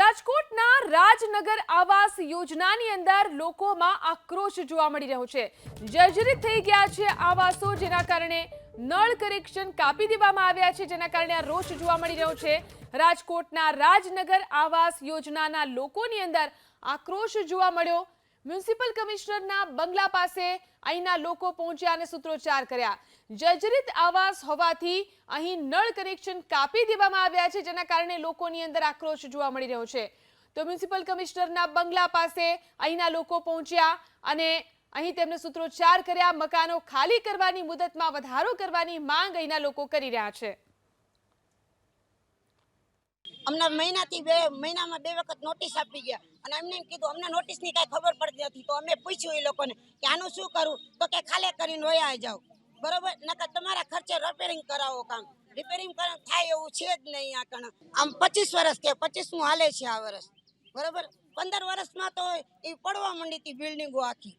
રાજકોટના રાજનગર આવાસ યોજનાની અંદર લોકોમાં આક્રોશ જોવા મળી રહ્યો છે. જર્જરિત થઈ ગયા છે આવાસો જેના કારણે નળ કનેક્શન કાપી દેવામાં આવ્યા છે, જેના કારણે આ રોષ જોવા મળી રહ્યો છે. રાજકોટના રાજનગર આવાસ યોજનાના લોકોની અંદર આક્રોશ જોવા મળ્યો. મ્યુનિસિપલ કમિશનરના બંગલા પાસે અહીંના લોકો પહોંચ્યા અને સૂત્રોચ્ચાર કર્યા. જર્જરિત આવાસ હોવાથી અહીં નળ કનેક્શન કાપી દેવામાં આવ્યા છે, જેના કારણે લોકોની અંદર આક્રોશ જોવા મળી રહ્યો છે. તો મ્યુનિસિપલ કમિશનરના બંગલા પાસે અહીંના લોકો પહોંચ્યા અને અહીં તેમને સૂત્રોચ્ચાર કર્યા, મકાનો ખાલી કરવાની મુદતમાં વધારો કરવાની માંગ અહીંના લોકો કરી રહ્યા છે. અમને મહિનાથી બે, મહિનામાં બે વખત નોટિસ આપી ગયા. અને એમને એમ કીધું, અમને નોટિસની કાંઈ ખબર પડતી નથી. તો અમે પૂછ્યું એ લોકોને કે, આનું શું કરવું તો કે, ખાલે કરીને વયા જાઓ. બરોબર? નકર તમારા ખર્ચે રિપેરિંગ કરાવો કામ. રિપેરિંગ થાય એવું છે જ નહીં આ કણ. આમ પચીસ વર્ષ કે, પચીસમું હાલે છે આ વર્ષ બરોબર? પંદર વર્ષમાં તો એ પડવા માંડી હતી બિલ્ડિંગો આખી.